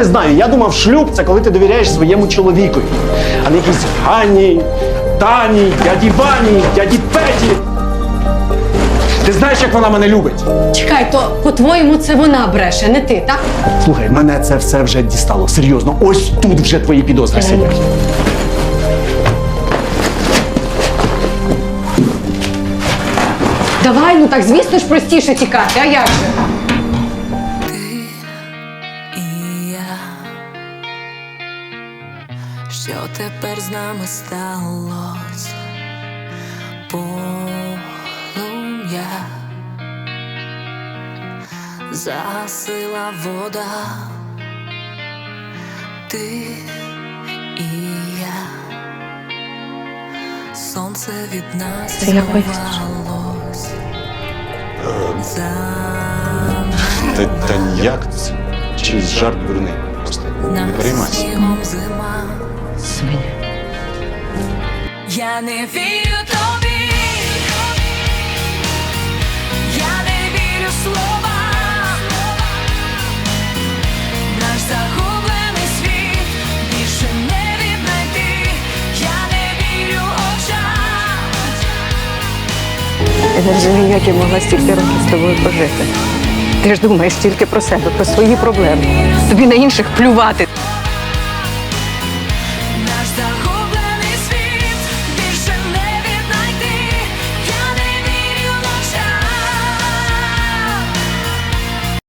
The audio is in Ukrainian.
не знаю. Я думав, шлюб це коли ти довіряєш своєму чоловікові, а не якійсь Гані, Тані, дяді Вані, дяді Петі. Ти знаєш, як вона мене любить? Чекай, то по-твоєму це вона бреше, не ти, так? Слухай, мене це все вже дістало. Серйозно, ось тут вже твої підозри сидять. Давай, ну так звісно ж простіше тікати, а як же? Що тепер з нами сталося? Полум'я Загасила вода, ти і я. Сонце від нас сховалось. Та, та ніяк це чийсь жарт дурний. Просто не переймайся. снігом зима. Я не вірю тобі. Я не вірю словам. Наш загублений світ більше не віднайти. Я не вірю очам. Я не розумію, як я могла стільки років з тобою пожити. Ти ж думаєш тільки про себе, про свої проблеми. Тобі на інших плювати.